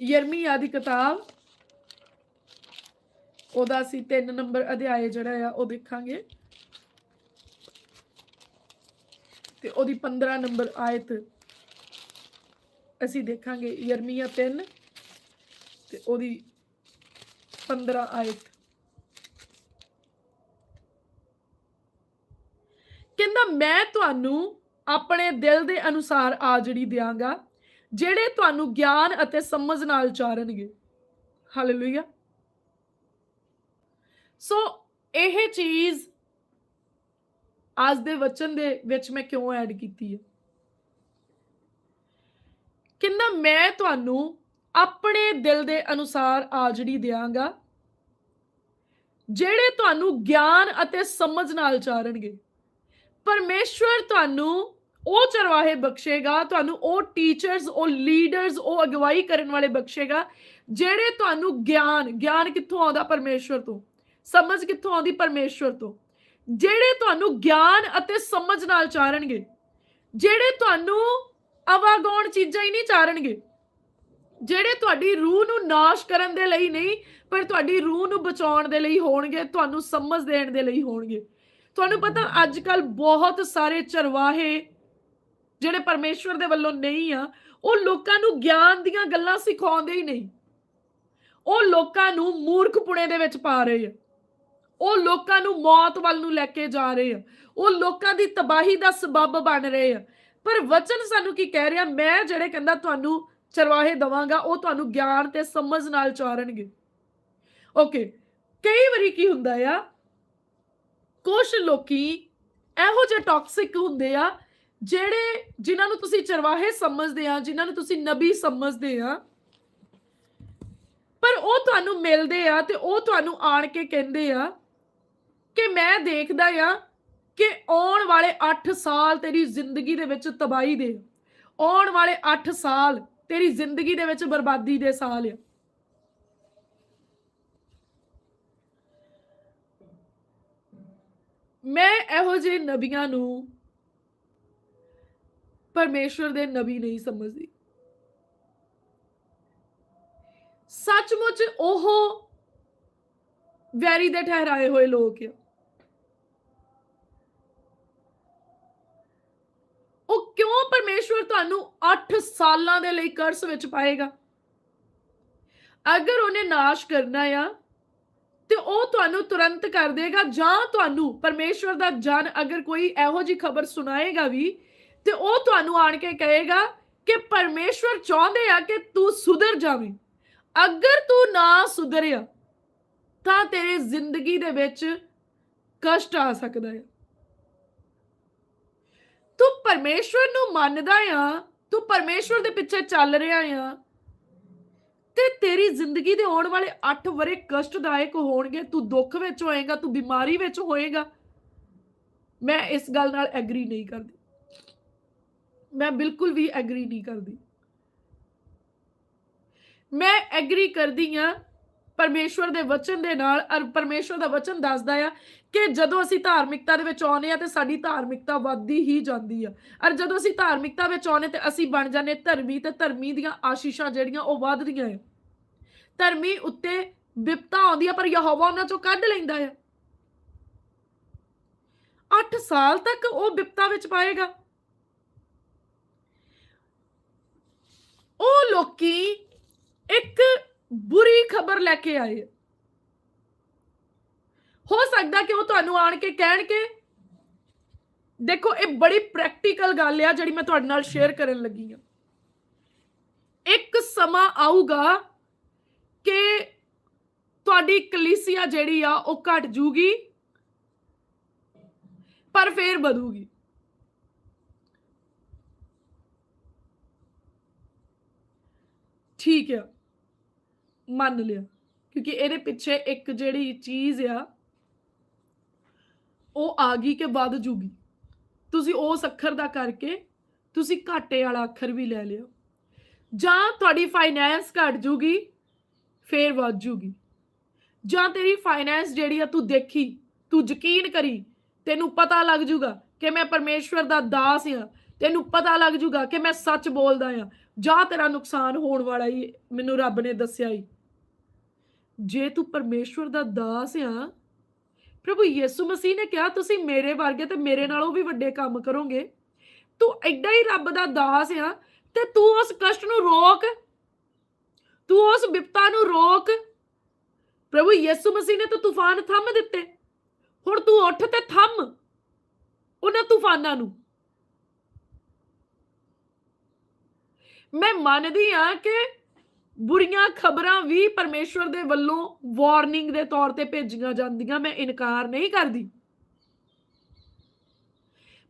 ਯਰਮੀਆ ਦੀ ਕਿਤਾਬ। ਉਹਦਾ ਅਸੀਂ 3 ਨੰਬਰ ਅਧਿਆਇ ਜਿਹੜਾ ਆ, ਉਹ ਦੇਖਾਂਗੇ। ਤੇ ਉਹਦੀ 15 ਨੰਬਰ ਆਇਤ ਅਸੀਂ ਦੇਖਾਂਗੇ, ਯਰਮੀਆ 3 ਤੇ ਉਹਦੀ 15 ਆਇਤ। ਕਹਿੰਦਾ, ਮੈਂ ਤੁਹਾਨੂੰ ਆਪਣੇ ਦਿਲ ਦੇ ਅਨੁਸਾਰ ਆ ਆਜੜੀ ਦਿਆਂਗਾ, ਜਿਹੜੇ ਤੁਹਾਨੂੰ ਗਿਆਨ ਅਤੇ ਸਮਝ ਨਾਲ ਚਾਰਨਗੇ। ਹਾਲੇਲੂਇਆ ਸੋ ਇਹ ਚੀਜ਼ ਅੱਜ ਦੇ ਵਚਨ ਦੇ ਵਿੱਚ ਮੈਂ ਕਿਉਂ ਐਡ ਕੀਤੀ ਹੈ? ਕਹਿੰਦਾ ਮੈਂ ਤੁਹਾਨੂੰ ਆਪਣੇ ਦਿਲ ਦੇ ਅਨੁਸਾਰ ਆਜੜੀ ਦਿਆਂਗਾ, ਜਿਹੜੇ ਤੁਹਾਨੂੰ ਗਿਆਨ ਅਤੇ ਸਮਝ ਨਾਲ ਚਾਰਨਗੇ। ਪਰਮੇਸ਼ਵਰ ਤੁਹਾਨੂੰ ਉਹ ਚਰਵਾਹੇ ਬਖਸ਼ੇਗਾ, ਤੁਹਾਨੂੰ ਉਹ ਟੀਚਰਸ ਉਹ ਲੀਡਰਸ ਉਹ ਅਗਵਾਈ ਕਰਨ ਵਾਲੇ ਬਖਸ਼ੇਗਾ, ਜਿਹੜੇ ਤੁਹਾਨੂੰ ਗਿਆਨ ਗਿਆਨ ਕਿੱਥੋਂ ਆਉਂਦਾ ਪਰਮੇਸ਼ਵਰ ਤੋਂ? ਸਮਝ ਕਿੱਥੋਂ ਆਉਂਦੀ ਪਰਮੇਸ਼ਵਰ ਤੋਂ? ਜਿਹੜੇ ਤੁਹਾਨੂੰ ਗਿਆਨ ਅਤੇ ਸਮਝ ਨਾਲ ਚਾਰਨਗੇ, ਜਿਹੜੇ ਤੁਹਾਨੂੰ ਅਵਾਗੌਣ ਚੀਜ਼ਾਂ ਹੀ ਨਹੀਂ ਚਾਰਨਗੇ, ਜਿਹੜੇ ਤੁਹਾਡੀ ਰੂਹ ਨੂੰ ਨਾਸ਼ ਕਰਨ ਦੇ ਲਈ ਨਹੀਂ, ਪਰ ਤੁਹਾਡੀ ਰੂਹ ਨੂੰ ਬਚਾਉਣ ਦੇ ਲਈ ਹੋਣਗੇ, ਤੁਹਾਨੂੰ ਸਮਝ ਦੇਣ ਦੇ ਲਈ ਹੋਣਗੇ। ਤੁਹਾਨੂੰ ਪਤਾ ਅੱਜ ਕੱਲ ਬਹੁਤ ਸਾਰੇ ਚਰਵਾਹੇ ਜਿਹੜੇ ਪਰਮੇਸ਼ਵਰ ਦੇ ਵੱਲੋਂ ਨਹੀਂ ਆ, ਉਹ ਲੋਕਾਂ ਨੂੰ ਗਿਆਨ ਦੀਆਂ ਗੱਲਾਂ ਸਿਖਾਉਂਦੇ ਹੀ ਨਹੀਂ। ਉਹ ਲੋਕਾਂ ਨੂੰ ਮੂਰਖਪੁਣੇ ਦੇ ਵਿੱਚ ਪਾ ਰਹੇ ਆ। ਉਹ ਲੋਕਾਂ ਨੂੰ ਮੌਤ ਵੱਲ ਨੂੰ ਲੈ ਕੇ ਜਾ ਰਹੇ ਆ। ਉਹ ਲੋਕਾਂ ਦੀ ਤਬਾਹੀ ਦਾ ਸਬਬ ਬਣ ਰਹੇ ਆ। ਪਰ ਵਚਨ ਸਾਨੂੰ ਕੀ ਕਹਿ ਰਿਹਾ? ਮੈਂ ਜਿਹੜੇ ਕਹਿੰਦਾ ਤੁਹਾਨੂੰ ਚਰਵਾਹੇ ਦਵਾਂਗਾ, ਉਹ ਤੁਹਾਨੂੰ ਗਿਆਨ ਤੇ ਸਮਝ ਨਾਲ ਚਾਰਨਗੇ। ਓਕੇ ਕਈ ਵਾਰੀ ਕੀ ਹੁੰਦਾ ਆ? ਕੁਝ ਲੋਕੀ ਇਹੋ ਜਿਹੇ ਟੌਕਸਿਕ ਹੁੰਦੇ ਆ ਜਿਹੜੇ ਜਿਨ੍ਹਾਂ ਨੂੰ ਤੁਸੀਂ ਚਰਵਾਹੇ ਸਮਝਦੇ ਆ, ਜਿਨ੍ਹਾਂ ਨੂੰ ਤੁਸੀਂ ਨਬੀ ਸਮਝਦੇ ਆ, ਪਰ ਉਹ ਤੁਹਾਨੂੰ ਮਿਲਦੇ ਆ ਤੇ ਉਹ ਤੁਹਾਨੂੰ ਆਣ ਕੇ ਕਹਿੰਦੇ ਆ ਕਿ ਮੈਂ ਦੇਖਦਾ ਆ ਕਿ ਆਉਣ ਵਾਲੇ 8 ਸਾਲ ਤੇਰੀ ਜ਼ਿੰਦਗੀ ਦੇ ਵਿੱਚ ਤਬਾਹੀ ਦੇ ਆਉਣ ਵਾਲੇ 8 ਸਾਲ ਤੇਰੀ ਜ਼ਿੰਦਗੀ ਦੇ ਵਿੱਚ ਬਰਬਾਦੀ ਦੇ ਸਾਲ ਆ। ਮੈਂ ਇਹੋ ਜਿਹੇ ਨਬੀਆਂ ਨੂੰ ਪਰਮੇਸ਼ਵਰ ਦੇ ਨਬੀ ਨਹੀਂ ਸਮਝਦੀ। ਸੱਚਮੁੱਚ ਉਹ ਵੈਰੀ ਦੇ ਠਹਿਰਾਏ ਹੋਏ ਲੋਕ ਆ। ਉਹ ਕਿਉਂ ਪਰਮੇਸ਼ਵਰ ਤੁਹਾਨੂੰ 8 ਸਾਲਾਂ ਦੇ ਲਈ ਕਰਸ ਵਿੱਚ ਪਾਏਗਾ? ਅਗਰ ਉਹਨੇ ਨਾਸ਼ ਕਰਨਾ ਆ, ਤੇ ਉਹ ਤੁਹਾਨੂੰ ਤੁਰੰਤ ਕਰ ਦੇਗਾ ਜਾਂ ਤੁਹਾਨੂੰ ਪਰਮੇਸ਼ਵਰ ਦਾ ਜਨ ਅਗਰ ਕੋਈ ਇਹੋ ਜੀ ਖਬਰ ਸੁਣਾਏਗਾ ਵੀ ਤੇ ਉਹ ਤੁਹਾਨੂੰ ਆਣ ਕੇ ਕਹੇਗਾ ਕਿ ਪਰਮੇਸ਼ਵਰ ਚਾਹੁੰਦੇ ਆ ਕਿ ਤੂੰ ਸੁਧਰ ਜਾਵੇਂ। ਅਗਰ ਤੂੰ ਨਾ ਸੁਧਰਿਆ, ਤਾਂ ਤੇਰੀ ਜ਼ਿੰਦਗੀ ਦੇ ਵਿੱਚ ਕਸ਼ਟ ਆ ਸਕਦਾ ਹੈ। ਤੂੰ ਪਰਮੇਸ਼ਵਰ ਨੂੰ ਮੰਨਦਾ ਆ, ਤੂੰ ਪਰਮੇਸ਼ਵਰ ਦੇ ਪਿੱਛੇ ਚੱਲ ਰਿਹਾ ਆ, ਤੇ ਤੇਰੀ ਜ਼ਿੰਦਗੀ ਦੇ ਆਉਣ ਵਾਲੇ 8 ਵਰੇ ਕਸ਼ਟਦਾਇਕ ਹੋਣਗੇ। ਤੂੰ ਦੁੱਖ ਵਿੱਚ ਹੋਏਗਾ, ਤੂੰ ਬਿਮਾਰੀ ਵਿੱਚ ਹੋਏਗਾ। ਮੈਂ ਇਸ ਗੱਲ ਨਾਲ ਐਗਰੀ ਨਹੀਂ ਕਰਦੀ। ਮੈਂ ਬਿਲਕੁਲ ਵੀ ਐਗਰੀ ਨਹੀਂ ਕਰਦੀ। ਮੈਂ ਐਗਰੀ ਕਰਦੀ ਆ ਪਰਮੇਸ਼ਵਰ ਦੇ ਵਚਨ ਦੇ ਨਾਲ ਅਰ ਪਰਮੇਸ਼ਵਰ ਦਾ ਵਚਨ ਦੱਸਦਾ ਆ ਕਿ ਜਦੋਂ ਅਸੀਂ ਧਾਰਮਿਕਤਾ ਦੇ ਵਿੱਚ ਆਉਨੇ ਆ ਤੇ ਸਾਡੀ ਧਾਰਮਿਕਤਾ ਵੱਧਦੀ ਹੀ ਜਾਂਦੀ ਆ। ਔਰ ਜਦੋਂ ਅਸੀਂ ਧਾਰਮਿਕਤਾ ਵਿੱਚ ਆਉਨੇ ਤੇ ਅਸੀਂ ਬਣ ਜਾਂਦੇ ਧਰਮੀ ਤੇ ਧਰਮੀ ਦੀਆਂ ਆਸ਼ੀਸ਼ਾਂ ਜਿਹੜੀਆਂ ਉਹ ਵੱਧਦੀਆਂ ਆ। ਧਰਮੀ ਉੱਤੇ ਵਿਪਤਾ ਆਉਂਦੀ ਆ ਪਰ ਯਹੋਵਾ ਉਹਨਾਂ ਚੋਂ ਕੱਢ ਲੈਂਦਾ ਆ। 8 ਸਾਲ ਤੱਕ ਉਹ ਵਿਪਤਾ ਵਿੱਚ ਪਾਏਗਾ ਉਹ ਲੋਕੀ ਇੱਕ ਬੁਰੀ ਖਬਰ ਲੈ ਕੇ ਆਏ ਹੋ ਸਕਦਾ ਕਿ ਉਹ ਤੁਹਾਨੂੰ ਆਣ ਕੇ ਕਹਿਣਗੇ, ਦੇਖੋ, ਇਹ ਬੜੀ ਪ੍ਰੈਕਟੀਕਲ ਗੱਲ ਆ ਜਿਹੜੀ ਮੈਂ ਤੁਹਾਡੇ ਨਾਲ ਸ਼ੇਅਰ ਕਰਨ ਲੱਗੀ ਆ। ਇੱਕ ਸਮਾਂ ਆਊਗਾ ਕਿ ਤੁਹਾਡੀ ਕਲੀਸਿਆ ਜਿਹੜੀ ਆ, ਉਹ ਘਟ ਜੂਗੀ, ਪਰ ਫੇਰ ਵਧੂਗੀ। ਠੀਕ ਆ। ਮੰਨ ਲਿਆ। ਕਿਉਂਕਿ ਇਹਦੇ ਪਿੱਛੇ ਇੱਕ ਜਿਹੜੀ ਚੀਜ਼ ਆ, ਉਹ ਆ ਗਈ ਕਿ ਵੱਧ ਜੂਗੀ। ਤੁਸੀਂ ਉਸ ਅੱਖਰ ਦਾ ਕਰਕੇ ਤੁਸੀਂ ਘਾਟੇ ਵਾਲਾ ਅੱਖਰ ਵੀ ਲੈ ਲਿਓ। ਜਾਂ ਤੁਹਾਡੀ ਫਾਈਨੈਂਸ ਘਟ ਜੂਗੀ, ਫੇਰ ਵੱਧ ਜੂਗੀ। ਜਾਂ ਤੇਰੀ ਫਾਈਨੈਂਸ ਜਿਹੜੀ ਆ ਤੂੰ ਦੇਖੀ, ਤੂੰ ਯਕੀਨ ਕਰੀ, ਤੈਨੂੰ ਪਤਾ ਲੱਗ ਜੂਗਾ ਕਿ ਮੈਂ ਪਰਮੇਸ਼ਵਰ ਦਾ ਦਾਸ ਆ। ਤੈਨੂੰ ਪਤਾ ਲੱਗ ਜੂਗਾ ਕਿ ਮੈਂ ਸੱਚ ਬੋਲਦਾ ਆ। ਜਾਂ ਤੇਰਾ ਨੁਕਸਾਨ ਹੋਣ ਵਾਲਾ ਹੀ ਮੈਨੂੰ ਰੱਬ ਨੇ ਦੱਸਿਆ ਹੀ ਜੇ ਤੂੰ ਪਰਮੇਸ਼ਵਰ ਦਾ ਦਾਸ ਆ, ਪ੍ਰਭੂ ਯਿਸੂ ਮਸੀਹ ਨੇ ਕਿਹਾ, ਤੁਸੀਂ ਮੇਰੇ ਵਰਗੇ ਤੇ ਮੇਰੇ ਨਾਲੋਂ ਵੀ ਵੱਡੇ ਕੰਮ ਕਰੋਗੇ। ਤੂੰ ਐਡਾ ਹੀ ਰੱਬ ਦਾ ਦਾਸ ਆ, ਤੇ ਤੂੰ ਉਸ ਕਸ਼ਟ ਨੂੰ ਰੋਕ। ਤੂੰ ਉਸ ਵਿਪਤਾ ਨੂੰ ਰੋਕ। ਪ੍ਰਭੂ ਯਿਸੂ ਮਸੀਹ ਨੇ ਤਾਂ ਤੂਫਾਨ ਥੰਮ ਦਿੱਤੇ। ਹੁਣ ਤੂੰ ਉੱਠ ਤੇ ਥੰਮ ਉਹਨਾਂ ਤੂਫਾਨਾਂ ਨੂੰ। ਮੈਂ ਮੰਨਦੀ ਆ ਕਿ ਬੁਰੀਆਂ ਖਬਰਾਂ ਵੀ ਪਰਮੇਸ਼ਵਰ ਦੇ ਵੱਲੋਂ ਵਾਰਨਿੰਗ ਦੇ ਤੌਰ ਤੇ ਭੇਜੀਆਂ ਜਾਂਦੀਆਂ, ਮੈਂ ਇਨਕਾਰ ਨਹੀਂ ਕਰਦੀ।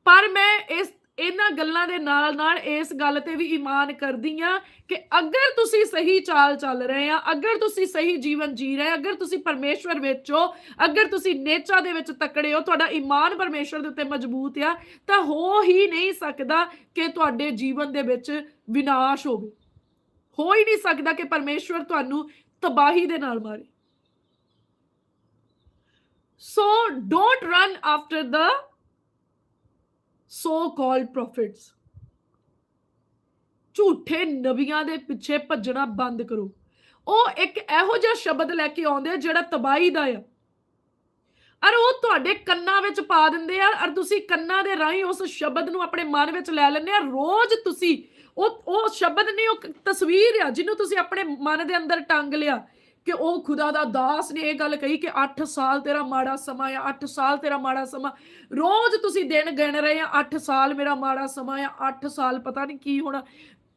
ਪਰ ਮੈਂ ਇਸ ਇਹਨਾਂ ਗੱਲਾਂ ਦੇ ਨਾਲ ਨਾਲ ਇਸ ਗੱਲ ਤੇ ਵੀ ਈਮਾਨ ਕਰਦੀ ਆ ਕਿ ਅਗਰ ਤੁਸੀਂ ਸਹੀ ਚਾਲ ਚੱਲ ਰਹੇ ਆ, ਅਗਰ ਤੁਸੀਂ ਸਹੀ ਜੀਵਨ ਜੀ ਰਹੇ ਅਗਰ ਤੁਸੀਂ ਪਰਮੇਸ਼ਵਰ ਵਿੱਚ ਹੋ, ਅਗਰ ਤੁਸੀਂ ਨੇਚਾ ਦੇ ਵਿੱਚ ਤਕੜੇ ਹੋ, ਤੁਹਾਡਾ ਈਮਾਨ ਪਰਮੇਸ਼ਵਰ ਦੇ ਉੱਤੇ ਮਜ਼ਬੂਤ ਆ, ਤਾਂ ਹੋ ਹੀ ਨਹੀਂ ਸਕਦਾ ਕਿ ਤੁਹਾਡੇ ਜੀਵਨ ਦੇ ਵਿੱਚ ਵਿਨਾਸ਼ ਹੋਵੇ। ਹੋ ਹੀ ਨਹੀਂ ਸਕਦਾ ਕਿ ਪਰਮੇਸ਼ਵਰ ਤੁਹਾਨੂੰ ਤਬਾਹੀ ਦੇ ਨਾਲ ਮਾਰੇ। So don't run after the so called prophets ਝੂਠੇ ਨਬੀਆਂ ਦੇ ਪਿੱਛੇ ਭੱਜਣਾ ਬੰਦ ਕਰੋ। ਉਹ ਇੱਕ ਇਹੋ ਜਿਹਾ ਸ਼ਬਦ ਲੈ ਕੇ ਆਉਂਦੇ ਆ ਜਿਹੜਾ ਤਬਾਹੀ ਦਾ ਆ। ਅਰ ਉਹ ਤੁਹਾਡੇ ਕੰਨਾਂ ਵਿੱਚ ਪਾ ਦਿੰਦੇ ਆ, ਅਰ ਤੁਸੀਂ ਕੰਨਾਂ ਦੇ ਰਾਹੀਂ ਉਸ ਸ਼ਬਦ ਨੂੰ ਆਪਣੇ ਮਨ ਵਿੱਚ ਲੈ ਲੈਂਦੇ ਆ। ਰੋਜ਼ ਤੁਸੀਂ ਉਹ ਉਹ ਸ਼ਬਦ ਨਹੀਂ, ਉਹ ਤਸਵੀਰ ਆ, ਜਿਹਨੂੰ ਤੁਸੀਂ ਆਪਣੇ ਮਨ ਦੇ ਅੰਦਰ ਟੰਗ ਲਿਆ। ਕਿ ਉਹ ਖੁਦਾ ਦਾ ਦਾਸ ਨੇ ਇਹ ਗੱਲ ਕਹੀ ਕਿ 8 ਸਾਲ ਤੇਰਾ ਮਾੜਾ ਸਮਾਂ ਆ 8 ਸਾਲ ਤੇਰਾ ਮਾੜਾ ਸਮਾਂ। ਰੋਜ਼ ਤੁਸੀਂ ਦਿਨ ਗਿਣ ਰਹੇ ਆ 8 ਸਾਲ ਮੇਰਾ ਮਾੜਾ ਸਮਾਂ ਆ 8 ਸਾਲ ਪਤਾ ਨਹੀਂ ਕੀ ਹੋਣਾ।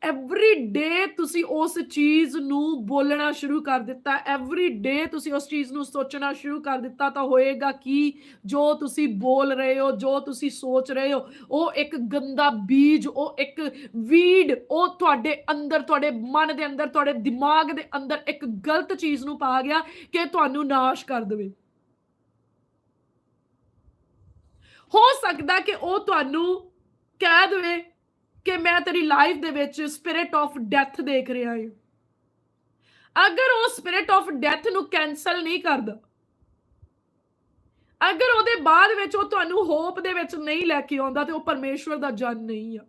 ਐਵਰੀ ਡੇ ਤੁਸੀਂ ਉਸ ਚੀਜ਼ ਨੂੰ ਬੋਲਣਾ ਸ਼ੁਰੂ ਕਰ ਦਿੱਤਾ। ਐਵਰੀ ਡੇ ਤੁਸੀਂ ਉਸ ਚੀਜ਼ ਨੂੰ ਸੋਚਣਾ ਸ਼ੁਰੂ ਕਰ ਦਿੱਤਾ ਤਾਂ ਹੋਏਗਾ ਕੀ? ਜੋ ਤੁਸੀਂ ਬੋਲ ਰਹੇ ਹੋ, ਜੋ ਤੁਸੀਂ ਸੋਚ ਰਹੇ ਹੋ, ਉਹ ਇੱਕ ਗੰਦਾ ਬੀਜ, ਉਹ ਇੱਕ ਵੀਡ ਉਹ ਤੁਹਾਡੇ ਅੰਦਰ, ਤੁਹਾਡੇ ਮਨ ਦੇ ਅੰਦਰ, ਤੁਹਾਡੇ ਦਿਮਾਗ ਦੇ ਅੰਦਰ ਇੱਕ ਗਲਤ ਚੀਜ਼ ਨੂੰ ਪਾ ਗਿਆ ਕਿ ਤੁਹਾਨੂੰ ਨਾਸ਼ ਕਰ ਦੇਵੇ। ਹੋ ਸਕਦਾ ਕਿ ਉਹ ਤੁਹਾਨੂੰ ਕਹਿ ਦੇਵੇ ਕਿ ਮੈਂ ਤੇਰੀ ਲਾਈਫ ਦੇ ਵਿੱਚ ਸਪਿਰਿਟ ਆਫ ਡੈਥ ਦੇਖ ਰਿਹਾ ਹਾਂ। ਅਗਰ ਉਹ ਸਪਿਰਿਟ ਆਫ ਡੈਥ ਨੂੰ ਕੈਨਸਲ ਨਹੀਂ ਕਰਦਾ, ਅਗਰ ਉਹਦੇ ਬਾਅਦ ਵਿੱਚ ਉਹ ਤੁਹਾਨੂੰ ਹੋਪ ਦੇ ਵਿੱਚ ਨਹੀਂ ਲੈ ਕੇ ਆਉਂਦਾ, ਤੇ ਉਹ ਪਰਮੇਸ਼ਵਰ ਦਾ ਜਨ ਨਹੀਂ ਆ।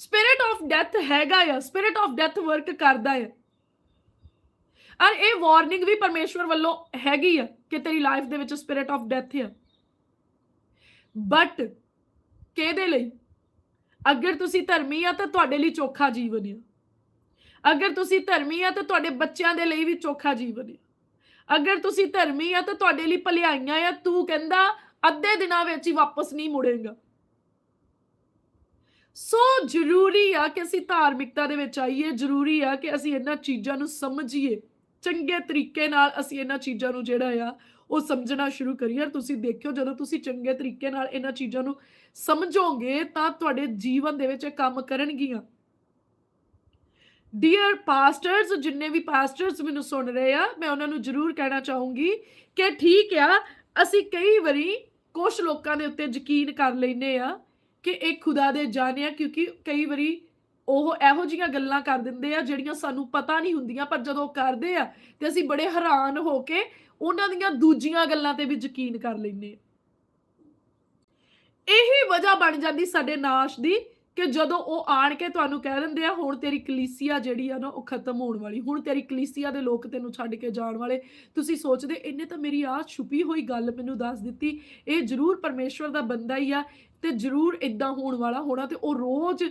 ਸਪਿਰਿਟ ਆਫ ਡੈਥ ਹੈਗਾ ਆ ਸਪਿਰਿਟ ਆਫ ਡੈਥ ਵਰਕ ਕਰਦਾ ਆ। ਔਰ ਇਹ ਵਾਰਨਿੰਗ ਵੀ ਪਰਮੇਸ਼ਵਰ ਵੱਲੋਂ ਹੈਗੀ ਆ ਕਿ ਤੇਰੀ ਲਾਈਫ ਦੇ ਵਿੱਚ ਸਪਿਰਿਟ ਆਫ ਡੈਥ ਆ। ਬਟ ਕਿਹਦੇ ਲਈ। ਅਗਰ ਤੁਸੀਂ ਧਰਮੀ ਆ ਤਾਂ ਤੁਹਾਡੇ ਲਈ ਚੋਖਾ ਜੀਵਨ ਆ। ਅਗਰ ਤੁਸੀਂ ਧਰਮੀ ਆ ਤਾਂ ਤੁਹਾਡੇ ਬੱਚਿਆਂ ਦੇ ਲਈ ਵੀ ਚੋਖਾ ਜੀਵਨ ਆ। ਅਗਰ ਤੁਸੀਂ ਧਰਮੀ ਆ ਤਾਂ ਤੁਹਾਡੇ ਲਈ ਭਲਾਈਆਂ ਆ, ਤੂੰ ਕਹਿੰਦਾ ਅੱਧੇ ਦਿਨਾਂ ਵਿੱਚ ਹੀ ਵਾਪਸ ਨਹੀਂ ਮੁੜੇਗਾ। ਸੋ ਜ਼ਰੂਰੀ ਆ ਕਿ ਅਸੀਂ ਧਾਰਮਿਕਤਾ ਦੇ ਵਿੱਚ ਆਈਏ, ਜ਼ਰੂਰੀ ਆ ਕਿ ਅਸੀਂ ਇਹਨਾਂ ਚੀਜ਼ਾਂ ਨੂੰ ਸਮਝੀਏ। ਚੰਗੇ ਤਰੀਕੇ ਨਾਲ ਅਸੀਂ ਇਹਨਾਂ ਚੀਜ਼ਾਂ ਨੂੰ ਜਿਹੜਾ ਆ, ਉਹ ਸਮਝਣਾ ਸ਼ੁਰੂ ਕਰੀਏ। ਔਰ ਤੁਸੀਂ ਦੇਖਿਓ ਜਦੋਂ ਤੁਸੀਂ ਚੰਗੇ ਤਰੀਕੇ ਨਾਲ ਇਹਨਾਂ ਚੀਜ਼ਾਂ ਨੂੰ ਸਮਝੋਗੇ ਤਾਂ ਤੁਹਾਡੇ ਜੀਵਨ ਦੇ ਵਿੱਚ ਇਹ ਕੰਮ ਕਰਨਗੀਆਂ। ਡੀਅਰ ਪਾਸਟਰਸ ਜਿੰਨੇ ਵੀ ਪਾਸਟਰਸ ਮੈਨੂੰ ਸੁਣ ਰਹੇ ਆ, ਮੈਂ ਉਹਨਾਂ ਨੂੰ ਜ਼ਰੂਰ ਕਹਿਣਾ ਚਾਹੂੰਗੀ ਕਿ ਠੀਕ ਆ, ਅਸੀਂ ਕਈ ਵਾਰੀ ਕੁਝ ਲੋਕਾਂ ਦੇ ਉੱਤੇ ਯਕੀਨ ਕਰ ਲੈਨੇ ਆ ਕਿ ਇਹ ਖੁਦਾ ਦੇ ਜਾਣਿਆ ਕਿਉਂਕਿ ਕਈ ਵਾਰੀ ਉਹ ਇਹੋ ਜੀਆਂ ਗੱਲਾਂ ਕਰ ਦਿੰਦੇ ਆ, ਜਿਹੜੀਆਂ ਸਾਨੂੰ ਪਤਾ ਨਹੀਂ ਹੁੰਦੀਆਂ, ਪਰ ਜਦੋਂ ਉਹ ਕਰਦੇ ਆ, ਤੇ ਅਸੀਂ ਬੜੇ ਹੈਰਾਨ ਹੋ ਕੇ ਉਹਨਾਂ ਦੀਆਂ ਦੂਜੀਆਂ ਗੱਲਾਂ ਤੇ ਵੀ ਯਕੀਨ ਕਰ ਲੈਨੇ ਆ। ਇਹੀ ਵਜ੍ਹਾ ਬਣ ਜਾਂਦੀ ਸਾਡੇ ਨਾਸ਼ ਦੀ ਕਿ ਜਦੋਂ ਉਹ ਆਣ ਕੇ ਤੁਹਾਨੂੰ ਕਹਿ ਦਿੰਦੇ ਆ, ਹੁਣ ਤੇਰੀ ਕਲੀਸੀਆ ਜਿਹੜੀ ਆ ਨਾ, ਉਹ ਖਤਮ ਹੋਣ ਵਾਲੀ। ਹੁਣ ਤੇਰੀ ਕਲੀਸਿਆ ਦੇ ਲੋਕ ਤੈਨੂੰ ਛੱਡ ਕੇ ਜਾਣ ਵਾਲੇ। ਤੁਸੀਂ ਸੋਚਦੇ ਇਹਨੇ ਤਾਂ ਮੇਰੀ ਆ ਛੁਪੀ ਹੋਈ ਗੱਲ ਮੈਨੂੰ ਦੱਸ ਦਿੱਤੀ। ਇਹ ਜ਼ਰੂਰ ਪਰਮੇਸ਼ਵਰ ਦਾ ਬੰਦਾ ਹੀ ਆ ਤੇ ਜ਼ਰੂਰ ਇਦਾਂ ਹੋਣ ਵਾਲਾ ਹੋਣਾ ਤੇ ਉਹ ਰੋਜ਼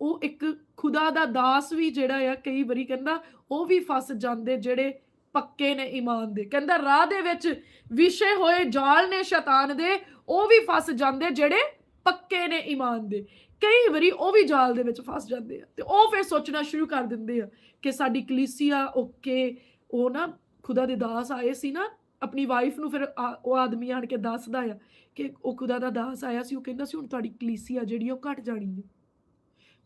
ਉਹ ਇੱਕ ਖੁਦਾ ਦਾ ਦਾਸ ਵੀ ਜਿਹੜਾ ਆ, ਕਈ ਵਾਰੀ ਕਹਿੰਦਾ, ਉਹ ਵੀ ਫਸ ਜਾਂਦੇ ਜਿਹੜੇ ਪੱਕੇ ਨੇ ਈਮਾਨ ਦੇ। ਕਹਿੰਦਾ ਰਾਹ ਦੇ ਵਿੱਚ ਵਿਸ਼ੇ ਹੋਏ ਜਾਲ ਨੇ ਸ਼ੈਤਾਨ ਦੇ, ਉਹ ਵੀ ਫਸ ਜਾਂਦੇ ਜਿਹੜੇ ਪੱਕੇ ਨੇ ਈਮਾਨ ਦੇ। ਕਈ ਵਾਰੀ ਉਹ ਵੀ ਜਾਲ ਦੇ ਵਿੱਚ ਫਸ ਜਾਂਦੇ ਆ ਤੇ ਉਹ ਫਿਰ ਸੋਚਣਾ ਸ਼ੁਰੂ ਕਰ ਦਿੰਦੇ ਆ ਕਿ ਸਾਡੀ ਕਲੀਸਿਆ, ਓਕੇ, ਉਹ ਨਾ ਖੁਦਾ ਦੇ ਦਾਸ ਆਏ ਸੀ ਨਾ, ਆਪਣੀ ਵਾਈਫ ਨੂੰ ਫਿਰ ਆ- ਉਹ ਆਦਮੀ ਆਣ ਕੇ ਦੱਸਦਾ ਆ ਕਿ ਉਹ ਖੁਦਾ ਦਾ ਦਾਸ ਆਇਆ ਸੀ, ਉਹ ਕਹਿੰਦਾ ਸੀ, ਹੁਣ ਤੁਹਾਡੀ ਕਲੀਸਿਆ ਜਿਹੜੀ ਉਹ ਘਟ ਜਾਣੀ ਹੈ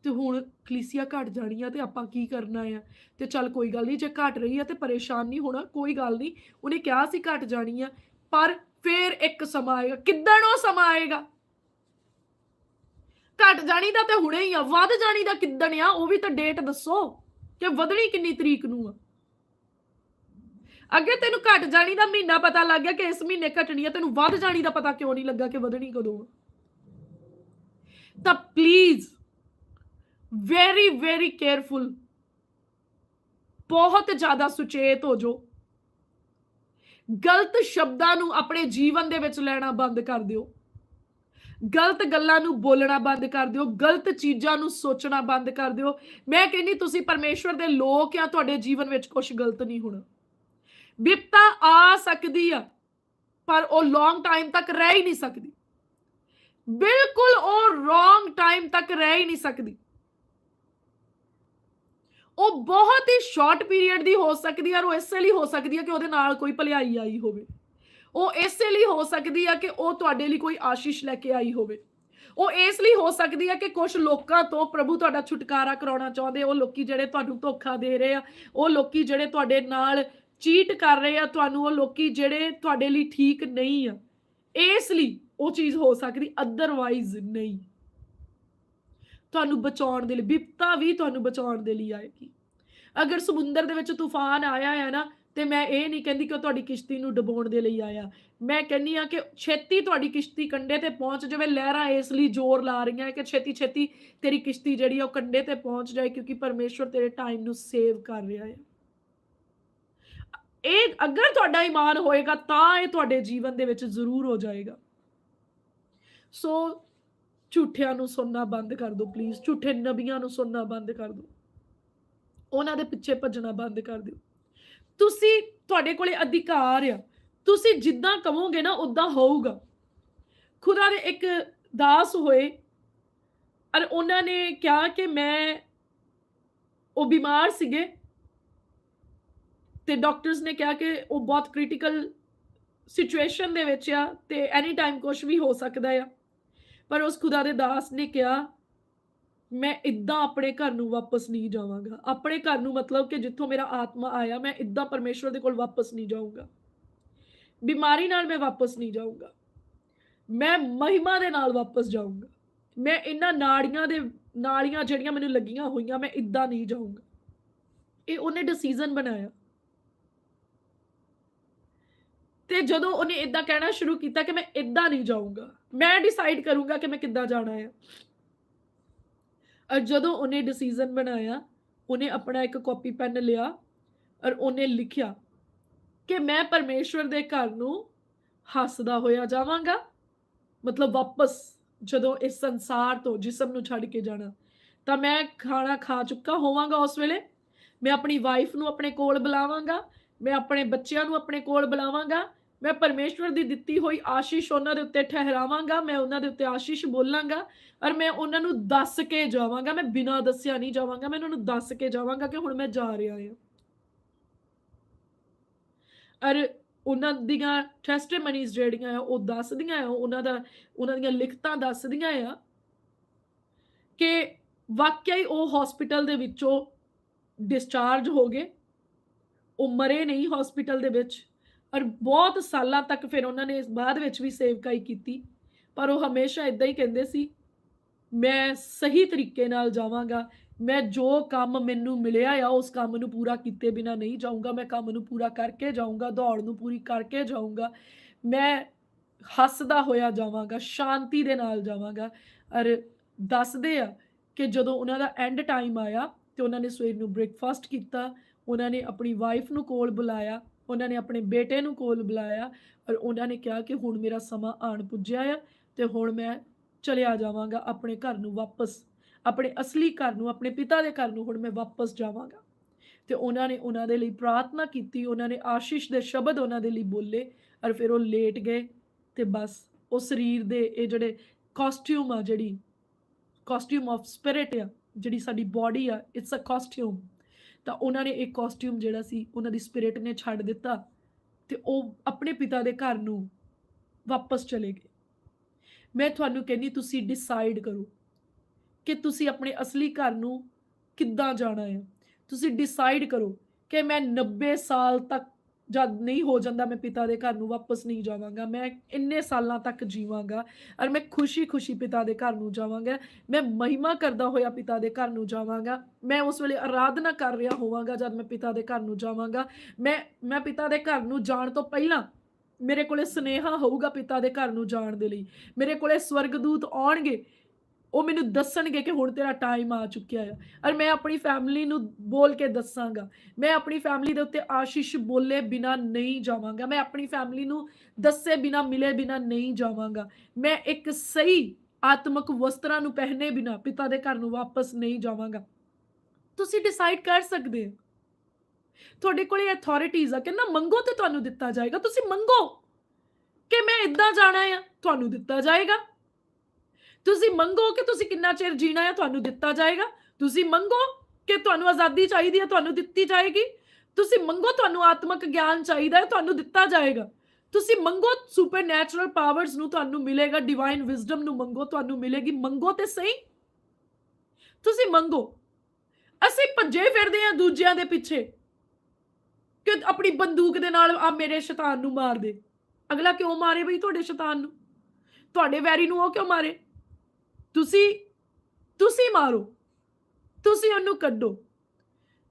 ਤੇ ਹੁਣ ਕਲੀਸਿਆ ਘਟ ਜਾਣੀ ਆ ਤੇ ਆਪਾਂ ਕੀ ਕਰਨਾ ਆ? ਤੇ ਚੱਲ ਕੋਈ ਗੱਲ ਨਹੀਂ, ਜੇ ਘਟ ਰਹੀ ਆ ਤੇ ਪਰੇਸ਼ਾਨ ਨਹੀਂ ਹੋਣਾ, ਕੋਈ ਗੱਲ ਨਹੀਂ। ਉਹਨੇ ਕਿਹਾ ਸੀ ਘਟ ਜਾਣੀ ਆ ਪਰ ਫੇਰ ਇੱਕ ਸਮਾਂ ਆਏਗਾ। ਕਿੱਦਣ ਉਹ ਸਮਾਂ ਆਏਗਾ? ਘਟ ਜਾਣੀ ਦਾ ਤੇ ਹੁਣੇ ਹੀ ਆ, ਵੱਧ ਜਾਣੀ ਦਾ ਕਿੱਦਣ ਆ? ਉਹ ਵੀ ਤਾਂ ਡੇਟ ਦੱਸੋ ਕਿ ਵਧਣੀ ਕਿੰਨੀ ਤਰੀਕ ਨੂੰ ਆ? ਅੱਗੇ ਤੈਨੂੰ ਘਟ ਜਾਣੀ ਦਾ ਮਹੀਨਾ ਪਤਾ ਲੱਗ ਗਿਆ ਕਿ ਇਸ ਮਹੀਨੇ ਘਟਣੀ ਆ, ਤੈਨੂੰ ਵੱਧ ਜਾਣੀ ਦਾ ਪਤਾ ਕਿਉਂ ਨਹੀਂ ਲੱਗਾ ਕਿ ਵਧਣੀ ਕਦੋਂ ਆ? ਤਾਂ ਪਲੀਜ਼ ਵੈਰੀ ਵੈਰੀ ਕੇਅਰਫੁਲ ਬਹੁਤ ਜ਼ਿਆਦਾ ਸੁਚੇਤ ਹੋ ਜਾਓ। ਗਲਤ ਸ਼ਬਦਾਂ ਨੂੰ ਆਪਣੇ ਜੀਵਨ ਦੇ ਵਿੱਚ ਲੈਣਾ ਬੰਦ ਕਰ ਦਿਓ। ਗਲਤ ਗੱਲਾਂ ਨੂੰ ਬੋਲਣਾ ਬੰਦ ਕਰ ਦਿਓ। ਗਲਤ ਚੀਜ਼ਾਂ ਨੂੰ ਸੋਚਣਾ ਬੰਦ ਕਰ ਦਿਓ। ਮੈਂ ਕਹਿੰਨੀ ਤੁਸੀਂ ਪਰਮੇਸ਼ਵਰ ਦੇ ਲੋਕ ਆ, ਤੁਹਾਡੇ ਜੀਵਨ ਵਿੱਚ ਕੁਝ ਗਲਤ ਨਹੀਂ ਹੋਣਾ। ਵਿਪਤਾ ਆ ਸਕਦੀ ਆ, ਪਰ ਉਹ ਲੌਂਗ ਟਾਈਮ ਤੱਕ ਰਹਿ ਹੀ ਨਹੀਂ ਸਕਦੀ। ਬਿਲਕੁਲ ਉਹ ਰੋਂਗ ਟਾਈਮ ਤੱਕ ਰਹਿ ਹੀ ਨਹੀਂ ਸਕਦੀ। ਉਹ ਬਹੁਤ ਹੀ ਸ਼ਾਰਟ ਪੀਰੀਅਡ ਦੀ ਹੋ ਸਕਦੀ ਹੈ ਔਰ ਉਹ ਇਸੇ ਲਈ ਹੋ ਸਕਦੀ ਹੈ ਕਿ ਉਹਦੇ ਨਾਲ ਕੋਈ ਭਲਾਈ ਆਈ ਹੋਵੇ। ਉਹ ਇਸੇ ਲਈ ਹੋ ਸਕਦੀ ਹੈ ਕਿ ਉਹ ਤੁਹਾਡੇ ਲਈ ਕੋਈ ਆਸ਼ੀਸ਼ ਲੈ ਕੇ ਆਈ ਹੋਵੇ। ਉਹ ਇਸ ਲਈ ਹੋ ਸਕਦੀ ਹੈ ਕਿ ਕੁਝ ਲੋਕਾਂ ਤੋਂ ਪ੍ਰਭੂ ਤੁਹਾਡਾ ਛੁਟਕਾਰਾ ਕਰਾਉਣਾ ਚਾਹੁੰਦੇ ਉਹ ਲੋਕੀ ਜਿਹੜੇ ਤੁਹਾਨੂੰ ਧੋਖਾ ਦੇ ਰਹੇ ਆ, ਉਹ ਲੋਕੀ ਜਿਹੜੇ ਤੁਹਾਡੇ ਨਾਲ ਚੀਟ ਕਰ ਰਹੇ ਆ ਤੁਹਾਨੂੰ, ਉਹ ਲੋਕੀ ਜਿਹੜੇ ਤੁਹਾਡੇ ਲਈ ਠੀਕ ਨਹੀਂ ਆ। ਇਸ ਲਈ ਉਹ ਚੀਜ਼ ਹੋ ਸਕਦੀ ਅਦਰਵਾਈਜ਼ ਨਹੀਂ। ਤੁਹਾਨੂੰ ਬਚਾਉਣ ਦੇ ਲਈ ਵਿਪਤਾ ਵੀ ਤੁਹਾਨੂੰ ਬਚਾਉਣ ਦੇ ਲਈ ਆਏਗੀ। ਅਗਰ ਸਮੁੰਦਰ ਦੇ ਵਿੱਚ ਤੂਫਾਨ ਆਇਆ ਹੈ ਨਾ, ਤੇ ਮੈਂ ਇਹ ਨਹੀਂ ਕਹਿੰਦੀ ਕਿ ਉਹ ਤੁਹਾਡੀ ਕਿਸ਼ਤੀ ਨੂੰ ਡੁਬੋਣ ਦੇ ਲਈ ਆਇਆ। ਮੈਂ ਕਹਿੰਨੀ ਆ ਕਿ ਛੇਤੀ ਤੁਹਾਡੀ ਕਿਸ਼ਤੀ ਕੰਡੇ ਤੇ ਪਹੁੰਚ ਜਾਵੇ, ਲਹਿਰਾਂ ਇਸ ਲਈ ਜ਼ੋਰ ਲਾ ਰਹੀਆਂ ਕਿ ਛੇਤੀ ਛੇਤੀ ਤੇਰੀ ਕਿਸ਼ਤੀ ਜਿਹੜੀ ਆ ਉਹ ਕੰਡੇ ਤੇ ਪਹੁੰਚ ਜਾਏ, ਕਿਉਂਕਿ ਪਰਮੇਸ਼ਵਰ ਤੇਰੇ ਟਾਈਮ ਨੂੰ ਸੇਵ ਕਰ ਰਿਹਾ ਹੈ। ਇਹ ਅਗਰ ਤੁਹਾਡਾ ਈਮਾਨ ਹੋਏਗਾ, ਤਾਂ ਇਹ ਤੁਹਾਡੇ ਜੀਵਨ ਦੇ ਵਿੱਚ ਜ਼ਰੂਰ ਹੋ ਜਾਏਗਾ। ਸੋ ਝੂਠਿਆਂ ਨੂੰ ਸੁਣਨਾ ਬੰਦ ਕਰ ਦਿਓ ਪਲੀਜ਼ ਝੂਠੇ ਨਬੀਆਂ ਨੂੰ ਸੁਣਨਾ ਬੰਦ ਕਰ ਦਿਓ। ਉਹਨਾਂ ਦੇ ਪਿੱਛੇ ਭੱਜਣਾ ਬੰਦ ਕਰ ਦਿਓ। ਤੁਸੀਂ ਤੁਹਾਡੇ ਕੋਲੇ ਅਧਿਕਾਰ ਆ। ਤੁਸੀਂ ਜਿੱਦਾਂ ਕਹੋਗੇ ਨਾ ਉਦਾਂ ਹੋਊਗਾ। ਖੁਦਾ ਦੇ ਇੱਕ ਦਾਸ ਹੋਏ ਔਰ ਉਹਨਾਂ ਨੇ ਕਿਹਾ ਕਿ ਮੈਂ, ਉਹ ਬਿਮਾਰ ਸੀਗੇ। ਤੇ ਡਾਕਟਰਸ ਨੇ ਕਿਹਾ ਕਿ ਉਹ ਬਹੁਤ ਕ੍ਰਿਟੀਕਲ ਸਿਚੁਏਸ਼ਨ ਦੇ ਵਿੱਚ ਆ ਤੇ ਐਨੀ ਟਾਈਮ ਕੁਝ ਵੀ ਹੋ ਸਕਦਾ ਆ। ਪਰ ਉਸ ਖੁਦਾ ਦੇ ਦਾਸ ਨੇ ਕਿਹਾ, ਮੈਂ ਇਦਾਂ ਆਪਣੇ ਘਰ ਨੂੰ ਵਾਪਸ ਨਹੀਂ ਜਾਵਾਂਗਾ। ਆਪਣੇ ਘਰ ਨੂੰ ਮਤਲਬ ਕਿ ਜਿੱਥੋਂ ਮੇਰਾ ਆਤਮਾ ਆਇਆ, ਮੈਂ ਇਦਾਂ ਪਰਮੇਸ਼ਵਰ ਦੇ ਕੋਲ ਵਾਪਸ ਨਹੀਂ ਜਾਊਂਗਾ। ਬਿਮਾਰੀ ਨਾਲ ਮੈਂ ਵਾਪਸ ਨਹੀਂ ਜਾਊਂਗਾ। ਮੈਂ ਮਹਿਮਾ ਦੇ ਨਾਲ ਵਾਪਸ ਜਾਊਂਗਾ। ਮੈਂ ਇਹਨਾਂ ਨਾੜੀਆਂ ਦੇ, ਨਾਲੀਆਂ ਜਿਹੜੀਆਂ ਮੈਨੂੰ ਲੱਗੀਆਂ ਹੋਈਆਂ, ਮੈਂ ਇਦਾਂ ਨਹੀਂ ਜਾਊਂਗਾ। ਇਹ ਉਹਨੇ ਡਿਸੀਜਨ ਬਣਾਇਆ। ਤੇ ਜਦੋਂ ਉਹਨੇ ਇਦਾਂ ਕਹਿਣਾ ਸ਼ੁਰੂ ਕੀਤਾ ਕਿ ਮੈਂ ਇਦਾਂ ਨਹੀਂ ਜਾਊਂਗਾ, ਮੈਂ ਡਿਸਾਈਡ ਕਰੂੰਗਾ ਕਿ ਮੈਂ ਕਿੱਦਾਂ ਜਾਣਾ ਹੈ ਔਰ ਜਦੋਂ ਉਹਨੇ ਡਿਸੀਜਨ ਬਣਾਇਆ, ਉਹਨੇ ਆਪਣਾ ਇੱਕ ਕਾਪੀ ਪੈਨ ਲਿਆ ਔਰ ਉਹਨੇ ਲਿਖਿਆ ਕਿ ਮੈਂ ਪਰਮੇਸ਼ਵਰ ਦੇ ਘਰ ਨੂੰ ਹੱਸਦਾ ਹੋਇਆ ਜਾਵਾਂਗਾ, ਮਤਲਬ ਵਾਪਸ ਜਦੋਂ ਇਸ ਸੰਸਾਰ ਤੋਂ ਜਿਸਮ ਨੂੰ ਛੱਡ ਕੇ ਜਾਣਾ, ਤਾਂ ਮੈਂ ਖਾਣਾ ਖਾ ਚੁੱਕਾ ਹੋਵਾਂਗਾ ਉਸ ਵੇਲੇ, ਮੈਂ ਆਪਣੀ ਵਾਈਫ ਨੂੰ ਆਪਣੇ ਕੋਲ ਬੁਲਾਵਾਂਗਾ, ਮੈਂ ਆਪਣੇ ਬੱਚਿਆਂ ਨੂੰ ਆਪਣੇ ਕੋਲ ਬੁਲਾਵਾਂਗਾ ਮੈਂ ਪਰਮੇਸ਼ਵਰ ਦੀ ਦਿੱਤੀ ਹੋਈ ਆਸ਼ੀਸ਼ ਉਹਨਾਂ ਦੇ ਉੱਤੇ ਠਹਿਰਾਵਾਂਗਾ, ਮੈਂ ਉਹਨਾਂ ਦੇ ਉੱਤੇ ਆਸ਼ੀਸ਼ ਬੋਲਾਂਗਾ ਔਰ ਮੈਂ ਉਹਨਾਂ ਨੂੰ ਦੱਸ ਕੇ ਜਾਵਾਂਗਾ, ਮੈਂ ਬਿਨਾਂ ਦੱਸਿਆ ਨਹੀਂ ਜਾਵਾਂਗਾ, ਮੈਂ ਉਹਨਾਂ ਨੂੰ ਦੱਸ ਕੇ ਜਾਵਾਂਗਾ ਕਿ ਹੁਣ ਮੈਂ ਜਾ ਰਿਹਾ ਹਾਂ। ਔਰ ਉਹਨਾਂ ਦੀਆਂ ਟੈਸਟੀਮਨੀਜ਼ ਜਿਹੜੀਆਂ ਆ, ਉਹ ਦੱਸਦੀਆਂ ਆ, ਉਹਨਾਂ ਦਾ, ਉਹਨਾਂ ਦੀਆਂ ਲਿਖਤਾਂ ਦੱਸਦੀਆਂ ਆ ਕਿ ਵਾਕਿਆ ਹੀ ਉਹ ਹਸਪੀਟਲ ਦੇ ਵਿੱਚੋਂ ਡਿਸਚਾਰਜ ਹੋ ਗਏ, ਉਹ ਮਰੇ ਨਹੀਂ ਹਸਪੀਟਲ ਦੇ ਵਿੱਚ। ਔਰ ਬਹੁਤ ਸਾਲਾਂ ਤੱਕ ਫਿਰ ਉਹਨਾਂ ਨੇ ਇਸ ਬਾਅਦ ਵਿੱਚ ਵੀ ਸੇਵਕਾਈ ਕੀਤੀ। ਪਰ ਉਹ ਹਮੇਸ਼ਾ ਇਦਾਂ ਹੀ ਕਹਿੰਦੇ ਸੀ, ਮੈਂ ਸਹੀ ਤਰੀਕੇ ਨਾਲ ਜਾਵਾਂਗਾ। ਮੈਂ ਜੋ ਕੰਮ ਮੈਨੂੰ ਮਿਲਿਆ ਆ, ਉਸ ਕੰਮ ਨੂੰ ਪੂਰਾ ਕੀਤੇ ਬਿਨਾ ਨਹੀਂ ਜਾਊਂਗਾ। ਮੈਂ ਕੰਮ ਨੂੰ ਪੂਰਾ ਕਰਕੇ ਜਾਊਂਗਾ, ਦੌੜ ਨੂੰ ਪੂਰੀ ਕਰਕੇ ਜਾਊਂਗਾ। ਮੈਂ ਹੱਸਦਾ ਹੋਇਆ ਜਾਵਾਂਗਾ, ਸ਼ਾਂਤੀ ਦੇ ਨਾਲ ਜਾਵਾਂਗਾ। ਔਰ ਦੱਸਦੇ ਆ ਕਿ ਜਦੋਂ ਉਹਨਾਂ ਦਾ ਐਂਡ ਟਾਈਮ ਆਇਆ ਤੇ ਉਹਨਾਂ ਨੇ ਸਵੇਰ ਨੂੰ ਬ੍ਰੇਕਫਾਸਟ ਕੀਤਾ, ਉਹਨਾਂ ਨੇ ਆਪਣੀ ਵਾਈਫ ਨੂੰ ਕੋਲ ਬੁਲਾਇਆ। ਉਹਨਾਂ ਨੇ ਆਪਣੇ ਬੇਟੇ ਨੂੰ ਕੋਲ ਬੁਲਾਇਆ ਔਰ ਉਹਨਾਂ ਨੇ ਕਿਹਾ ਕਿ ਹੁਣ ਮੇਰਾ ਸਮਾਂ ਆਣ ਪੁੱਜਿਆ ਆ ਤੇ ਹੁਣ ਮੈਂ ਚਲਿਆ ਜਾਵਾਂਗਾ ਆਪਣੇ ਘਰ ਨੂੰ ਵਾਪਸ, ਆਪਣੇ ਅਸਲੀ ਘਰ ਨੂੰ, ਆਪਣੇ ਪਿਤਾ ਦੇ ਘਰ ਨੂੰ ਹੁਣ ਮੈਂ ਵਾਪਸ ਜਾਵਾਂਗਾ। ਤੇ ਉਹਨਾਂ ਨੇ ਉਹਨਾਂ ਦੇ ਲਈ ਪ੍ਰਾਰਥਨਾ ਕੀਤੀ, ਉਹਨਾਂ ਨੇ ਆਸ਼ੀਸ਼ ਦੇ ਸ਼ਬਦ ਉਹਨਾਂ ਦੇ ਲਈ ਬੋਲੇ ਔਰ ਫਿਰ ਉਹ ਲੇਟ ਗਏ ਤੇ ਬਸ ਉਹ ਸਰੀਰ ਦੇ ਇਹ ਜਿਹੜੇ ਕਾਸਟਿਊਮ ਆ ਜਿਹੜੀ ਕਾਸਟਿਊਮ ਆਫ ਸਪਿਰਿਟ ਆ, ਜਿਹੜੀ ਸਾਡੀ ਬਾਡੀ ਆ ਇਟਸ ਅ ਕਾਸਟਿਊਮ ਤਾਂ ਉਹਨਾਂ ਨੇ ਇੱਕ ਕਾਸਟਿਊਮ ਜਿਹੜਾ ਸੀ, ਉਹਨਾਂ ਦੀ ਸਪਿਰਿਟ ਨੇ ਛੱਡ ਦਿੱਤਾ ਤੇ ਉਹ ਆਪਣੇ ਪਿਤਾ ਦੇ ਘਰ ਨੂੰ ਵਾਪਸ ਚਲੇ ਗਏ। ਮੈਂ ਤੁਹਾਨੂੰ ਕਹਿੰਦੀ ਤੁਸੀਂ ਡਿਸਾਈਡ ਕਰੋ ਕਿ ਤੁਸੀਂ ਆਪਣੇ ਅਸਲੀ ਘਰ ਨੂੰ ਕਿੱਦਾਂ ਜਾਣਾ ਹੈ। ਤੁਸੀਂ ਡਿਸਾਈਡ ਕਰੋ ਕਿ ਮੈਂ 90 ਸਾਲ ਤੱਕ ਜਦ ਨਹੀਂ ਹੋ ਜਾਂਦਾ ਮੈਂ ਪਿਤਾ ਦੇ ਘਰ ਨੂੰ ਵਾਪਸ ਨਹੀਂ ਜਾਵਾਂਗਾ, ਮੈਂ ਇੰਨੇ ਸਾਲਾਂ ਤੱਕ ਜੀਵਾਂਗਾ ਔਰ ਮੈਂ ਖੁਸ਼ੀ-ਖੁਸ਼ੀ ਪਿਤਾ ਦੇ ਘਰ ਨੂੰ ਜਾਵਾਂਗਾ, ਮੈਂ ਮਹਿਮਾ ਕਰਦਾ ਹੋਇਆ ਪਿਤਾ ਦੇ ਘਰ ਨੂੰ ਜਾਵਾਂਗਾ, ਮੈਂ ਉਸ ਵੇਲੇ ਆਰਾਧਨਾ ਕਰ ਰਿਹਾ ਹੋਵਾਂਗਾ ਜਦ ਮੈਂ ਪਿਤਾ ਦੇ ਘਰ ਨੂੰ ਜਾਵਾਂਗਾ, ਮੈਂ ਮੈਂ ਪਿਤਾ ਦੇ ਘਰ ਨੂੰ ਜਾਣ ਤੋਂ ਪਹਿਲਾਂ ਮੇਰੇ ਕੋਲੇ ਸਨੇਹਾ ਹੋਊਗਾ ਪਿਤਾ ਦੇ ਘਰ ਨੂੰ ਜਾਣ ਦੇ ਲਈ, ਮੇਰੇ ਕੋਲੇ ਸਵਰਗਦੂਤ ਆਉਣਗੇ ਉਹ ਮੈਨੂੰ ਦੱਸਣਗੇ ਕਿ ਹੁਣ ਤੇਰਾ ਟਾਈਮ ਆ ਚੁੱਕਿਆ ਆ। ਔਰ ਮੈਂ ਆਪਣੀ ਫੈਮਿਲੀ ਨੂੰ ਬੋਲ ਕੇ ਦੱਸਾਂਗਾ। ਮੈਂ ਆਪਣੀ ਫੈਮਿਲੀ ਦੇ ਉੱਤੇ ਆਸ਼ੀਸ਼ ਬੋਲੇ ਬਿਨਾ ਨਹੀਂ ਜਾਵਾਂਗਾ। ਮੈਂ ਆਪਣੀ ਫੈਮਿਲੀ ਨੂੰ ਦੱਸੇ ਬਿਨਾ, ਮਿਲੇ ਬਿਨਾ ਨਹੀਂ ਜਾਵਾਂਗਾ। ਮੈਂ ਇੱਕ ਸਹੀ ਆਤਮਿਕ ਵਸਤਰਾਂ ਨੂੰ ਪਹਿਨੇ ਬਿਨਾ, ਪਿਤਾ ਦੇ ਘਰ ਨੂੰ ਵਾਪਸ ਨਹੀਂ ਜਾਵਾਂਗਾ। ਤੁਸੀਂ ਡਿਸਾਈਡ ਕਰ ਸਕਦੇ ਹੋ। ਤੁਹਾਡੇ ਕੋਲੇ ਅਥਾਰਟੀਜ਼ ਆ ਕਹਿੰਦਾ ਮੰਗੋ ਤੇ ਤੁਹਾਨੂੰ ਦਿੱਤਾ ਜਾਏਗਾ। ਤੁਸੀਂ ਮੰਗੋ ਕਿ ਮੈਂ ਇੱਦਾਂ ਜਾਣਾ ਆ, ਤੁਹਾਨੂੰ ਦਿੱਤਾ ਜਾਏਗਾ। ਤੁਸੀਂ ਮੰਗੋ ਕਿ ਤੁਸੀਂ ਕਿੰਨਾ ਚਿਰ ਜੀਣਾ ਹੈ, ਤੁਹਾਨੂੰ ਦਿੱਤਾ ਜਾਏਗਾ। ਤੁਸੀਂ ਮੰਗੋ ਕਿ ਤੁਹਾਨੂੰ ਆਜ਼ਾਦੀ ਚਾਹੀਦੀ ਹੈ, ਤੁਹਾਨੂੰ ਦਿੱਤੀ ਜਾਏਗੀ। ਤੁਸੀਂ ਮੰਗੋ ਤੁਹਾਨੂੰ ਆਤਮਿਕ ਗਿਆਨ ਚਾਹੀਦਾ ਹੈ, ਤੁਹਾਨੂੰ ਦਿੱਤਾ ਜਾਏਗਾ। ਤੁਸੀਂ ਮੰਗੋ ਸੁਪਰਨੈਚੁਰਲ ਪਾਵਰਸ ਨੂੰ ਤੁਹਾਨੂੰ ਮਿਲੇਗਾ ਡਿਵਾਈਨ ਵਿਜ਼ਡਮ ਨੂੰ ਮੰਗੋ, ਤੁਹਾਨੂੰ ਮਿਲੇਗੀ। ਮੰਗੋ ਤੇ ਸਹੀ। ਤੁਸੀਂ ਮੰਗੋ। ਅਸੀਂ ਭੱਜੇ ਫਿਰਦੇ ਆ ਦੂਜਿਆਂ ਦੇ ਪਿੱਛੇ ਕਿ ਆਪਣੀ ਬੰਦੂਕ ਦੇ ਨਾਲ ਆ ਮੇਰੇ ਸ਼ੈਤਾਨ ਨੂੰ ਮਾਰ ਦੇ। ਅਗਲਾ ਕਿਉਂ ਮਾਰੇ ਬਈ ਤੁਹਾਡੇ ਸ਼ੈਤਾਨ ਨੂੰ? ਤੁਹਾਡੇ ਵੈਰੀ ਨੂੰ ਉਹ ਕਿਉਂ ਮਾਰੇ? ਤੁਸੀਂ ਤੁਸੀਂ ਮਾਰੋ। ਤੁਸੀਂ ਉਹਨੂੰ ਕੱਢੋ।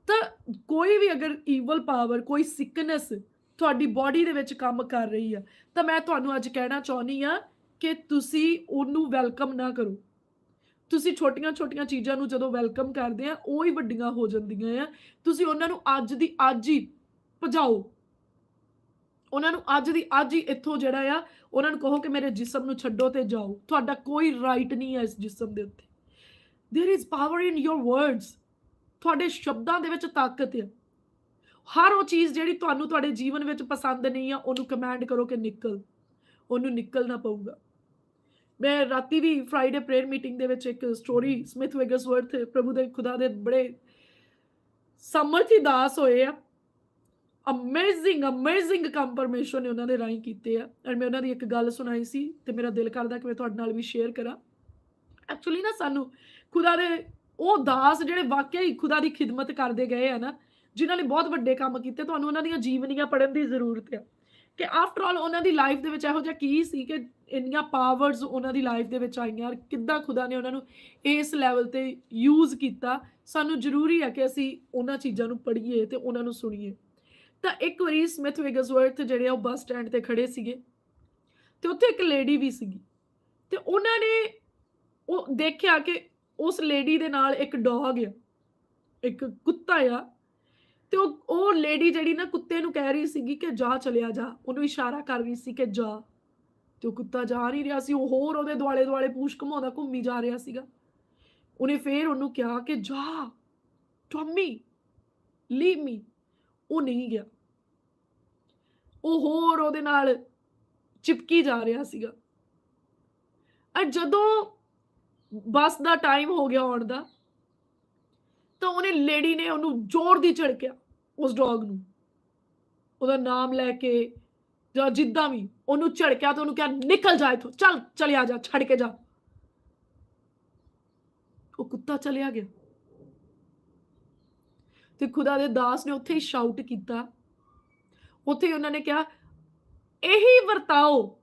ਤਾਂ ਕੋਈ ਵੀ ਅਗਰ ਈਵਲ ਪਾਵਰ ਕੋਈ ਸਿਕਨੈਸ ਤੁਹਾਡੀ ਬਾਡੀ ਦੇ ਵਿੱਚ ਕੰਮ ਕਰ ਰਹੀ ਆ, ਤਾਂ ਮੈਂ ਤੁਹਾਨੂੰ ਅੱਜ ਕਹਿਣਾ ਚਾਹੁੰਦੀ ਆ ਕਿ ਤੁਸੀਂ ਉਹਨੂੰ ਵੈਲਕਮ ਨਾ ਕਰੋ। ਤੁਸੀਂ ਛੋਟੀਆਂ-ਛੋਟੀਆਂ ਚੀਜ਼ਾਂ ਨੂੰ ਜਦੋਂ ਵੈਲਕਮ ਕਰਦੇ ਆ, ਉਹ ਹੀ ਵੱਡੀਆਂ ਹੋ ਜਾਂਦੀਆਂ ਆ। ਤੁਸੀਂ ਉਹਨਾਂ ਨੂੰ ਅੱਜ ਦੀ ਅੱਜ ਹੀ ਭਜਾਓ। ਉਹਨਾਂ ਨੂੰ ਅੱਜ ਦੀ ਅੱਜ ਹੀ ਇੱਥੋਂ ਜਿਹੜਾ ਆ ਉਹਨਾਂ ਨੂੰ ਕਹੋ ਕਿ ਮੇਰੇ ਜਿਸਮ ਨੂੰ ਛੱਡੋ ਤੇ ਜਾਓ ਤੁਹਾਡਾ ਕੋਈ ਰਾਈਟ ਨਹੀਂ ਹੈ ਇਸ ਜਿਸਮ ਦੇ ਉੱਤੇ there is power in your words ਤੁਹਾਡੇ ਸ਼ਬਦਾਂ ਦੇ ਵਿੱਚ ਤਾਕਤ ਹੈ ਹਰ ਉਹ ਚੀਜ਼ ਜਿਹੜੀ ਤੁਹਾਨੂੰ ਤੁਹਾਡੇ ਜੀਵਨ ਵਿੱਚ ਪਸੰਦ ਨਹੀਂ ਆ ਉਹਨੂੰ ਕਮਾਂਡ ਕਰੋ ਕਿ ਨਿਕਲ ਉਹਨੂੰ ਨਿਕਲਣਾ ਪਊਗਾ ਮੈਂ ਰਾਤੀ ਵੀ ਫਰਾਈਡੇ ਪ੍ਰੇਅਰ ਮੀਟਿੰਗ ਦੇ ਵਿੱਚ ਇੱਕ ਸਟੋਰੀ ਸਮਿਥ ਵਿਗਸਵਰਥ ਪ੍ਰਭੂ ਦੇ ਖੁਦਾ ਦੇ ਬੜੇ ਸਮਰਥੀ ਦਾਸ ਹੋਏ ਆ ਅਮੇਜ਼ਿੰਗ ਅਮੇਜ਼ਿੰਗ ਕੰਮ ਪਰਮੇਸ਼ਵਰ ਨੇ ਉਹਨਾਂ ਦੇ ਰਾਹੀਂ ਕੀਤੇ ਆ। ਔਰ ਮੈਂ ਉਹਨਾਂ ਦੀ ਇੱਕ ਗੱਲ ਸੁਣਾਈ ਸੀ ਤੇ ਮੇਰਾ ਦਿਲ ਕਰਦਾ ਕਿ ਮੈਂ ਤੁਹਾਡੇ ਨਾਲ ਵੀ ਸ਼ੇਅਰ ਕਰਾਂ। ਐਕਚੁਅਲੀ ਨਾ ਸਾਨੂੰ ਖੁਦਾ ਦੇ ਉਹ ਦਾਸ ਜਿਹੜੇ ਵਾਕਿਆ ਹੀ ਖੁਦਾ ਦੀ ਖਿਦਮਤ ਕਰਦੇ ਗਏ ਆ ਨਾ, ਜਿਨ੍ਹਾਂ ਨੇ ਬਹੁਤ ਵੱਡੇ ਕੰਮ ਕੀਤੇ, ਤੁਹਾਨੂੰ ਉਹਨਾਂ ਦੀਆਂ ਜੀਵਨੀਆਂ ਪੜ੍ਹਨ ਦੀ ਜ਼ਰੂਰਤ ਆ। ਕਿ ਆਫਟਰ ਆਲ ਉਹਨਾਂ ਦੀ ਲਾਈਫ ਦੇ ਵਿੱਚ ਇਹੋ ਜਿਹਾ ਕੀ ਸੀ ਕਿ ਇੰਨੀਆਂ ਪਾਵਰਸ ਉਹਨਾਂ ਦੀ ਲਾਈਫ ਦੇ ਵਿੱਚ ਆਈਆਂ ਔਰ ਕਿੱਦਾਂ ਖੁਦਾ ਨੇ ਉਹਨਾਂ ਨੂੰ ਇਸ ਲੈਵਲ ਤੇ ਯੂਜ਼ ਕੀਤਾ। ਸਾਨੂੰ ਜ਼ਰੂਰੀ ਹੈ ਕਿ ਅਸੀਂ ਉਹਨਾਂ ਚੀਜ਼ਾਂ ਨੂੰ ਪੜ੍ਹੀਏ ਤੇ ਉਹਨਾਂ ਨੂੰ ਸੁਣੀਏ। ਤਾਂ ਇੱਕ ਵਾਰੀ ਸਮਿਥ ਵਿਗਸਵਰਥ ਜਿਹੜੇ ਆ ਉਹ ਬੱਸ ਸਟੈਂਡ ਤੇ ਖੜੇ ਸੀਗੇ ਤੇ ਉੱਥੇ ਇੱਕ ਲੇਡੀ ਵੀ ਸੀਗੀ ਤੇ ਉਹਨਾਂ ਨੇ ਉਹ ਦੇਖਿਆ ਕਿ ਉਸ ਲੇਡੀ ਦੇ ਨਾਲ ਇੱਕ ਡੌਗ ਆ, ਇੱਕ ਕੁੱਤਾ ਆ ਤੇ ਉਹ ਉਹ ਲੇਡੀ ਜਿਹੜੀ ਨਾ ਕੁੱਤੇ ਨੂੰ ਕਹਿ ਰਹੀ ਸੀਗੀ ਕਿ ਜਾ ਚਲਿਆ ਜਾ, ਉਹਨੂੰ ਇਸ਼ਾਰਾ ਕਰ ਰਹੀ ਸੀ ਕਿ ਜਾ ਤੇ ਉਹ ਕੁੱਤਾ ਜਾ ਨਹੀਂ ਰਿਹਾ ਸੀ, ਉਹ ਹੋਰ ਉਹਦੇ ਦੁਆਲੇ ਦੁਆਲੇ ਪੂਛ ਘਮਾਉਂਦਾ ਘੁੰਮੀ ਜਾ ਰਿਹਾ ਸੀਗਾ। ਉਹਨੇ ਫੇਰ ਉਹਨੂੰ ਕਿਹਾ ਕਿ ਜਾ ਟੌਮੀ ਲੀਵ ਮੀ ਉਹ ਨਹੀਂ ਗਿਆ। ਉਹ ਹੋਰ ਉਹਦੇ ਨਾਲ ਚਿਪਕੀ ਜਾ ਰਿਹਾ ਸੀਗਾ। ਅਰ ਜਦੋਂ ਬੱਸ ਦਾ ਟਾਈਮ ਹੋ ਗਿਆ ਆਉਣ ਦਾ, ਤਾਂ ਉਹਨੇ ਲੇਡੀ ਨੇ ਉਹਨੂੰ ਜ਼ੋਰ ਦੀ ਝੜਕਿਆ ਉਸ ਡੌਗ ਨੂੰ। ਉਹਦਾ ਨਾਮ ਲੈ ਕੇ ਜਾਂ ਜਿੱਦਾਂ ਵੀ ਉਹਨੂੰ ਝੜਕਿਆ ਤਾਂ ਉਹਨੂੰ ਕਿਹਾ, ਨਿਕਲ ਜਾ ਇੱਥੋਂ, ਚੱਲ, ਚਲਿਆ ਜਾ, ਛੱਡ ਕੇ ਜਾ। ਉਹ ਕੁੱਤਾ ਚਲਿਆ ਗਿਆ। ਤੇ ਖੁਦਾ ਦੇ ਦਾਸ ਨੇ ਉੱਥੇ ਹੀ ਸ਼ਾਊਟ ਕੀਤਾ। ਉੱਥੇ ਹੀ ਉਹਨਾਂ ਨੇ ਕਿਹਾ, ਇਹੀ ਵਰਤਾਓ,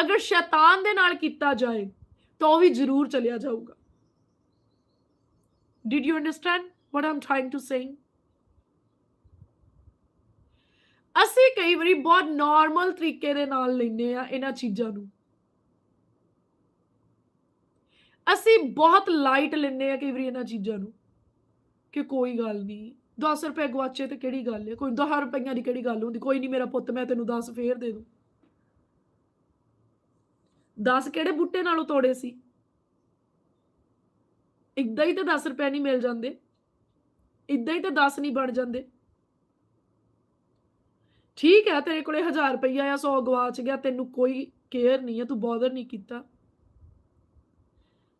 ਅਗਰ ਸ਼ੈਤਾਨ ਦੇ ਨਾਲ ਕੀਤਾ ਜਾਏ, ਤਾਂ ਉਹ ਵੀ ਜ਼ਰੂਰ ਚਲਿਆ ਜਾਊਗਾ। Did you understand what i'm trying to say? ਅਸੀਂ ਕਈ ਵਾਰੀ ਬਹੁਤ ਨਾਰਮਲ ਤਰੀਕੇ ਦੇ ਨਾਲ ਲੈਨੇ ਆ ਇਹਨਾਂ ਚੀਜ਼ਾਂ ਨੂੰ। ਅਸੀਂ ਬਹੁਤ ਲਾਈਟ ਲੈਨੇ ਆ ਕਈ ਵਾਰੀ ਇਹਨਾਂ ਚੀਜ਼ਾਂ ਨੂੰ, ਕਿ ਕੋਈ ਗੱਲ ਨਹੀਂ। 10 ਰੁਪਏ ਗਵਾਚੇ ਤੇ ਕਿਹੜੀ ਗੱਲ ਹੈ? ਕੋਈ 10 ਰੁਪਈਆਂ ਦੀ ਕਿਹੜੀ ਗੱਲ ਹੁੰਦੀ? ਕੋਈ ਨਹੀਂ ਮੇਰਾ ਪੁੱਤ, ਮੈਂ ਤੈਨੂੰ 10 ਫੇਰ ਦੇ ਦੂੰ। 10 ਕਿਹੜੇ ਬੂਟੇ ਨਾਲੋਂ ਤੋੜੇ ਸੀ? ਇਦਾਂ ਹੀ ਤਾਂ 10 ਰੁਪਏ ਨਹੀਂ ਮਿਲ ਜਾਂਦੇ। ਇਦਾਂ ਹੀ ਤਾਂ 10 ਨਹੀਂ ਬਣ ਜਾਂਦੇ। ਠੀਕ ਹੈ, ਤੇਰੇ ਕੋਲੇ 1000 ਰੁਪਈਆ ਆ 100 ਗਵਾਚ ਗਿਆ, ਤੈਨੂੰ ਕੋਈ ਕੇਅਰ ਨਹੀਂ ਹੈ, ਤੂੰ ਬੋਦਰ ਨਹੀਂ ਕੀਤਾ।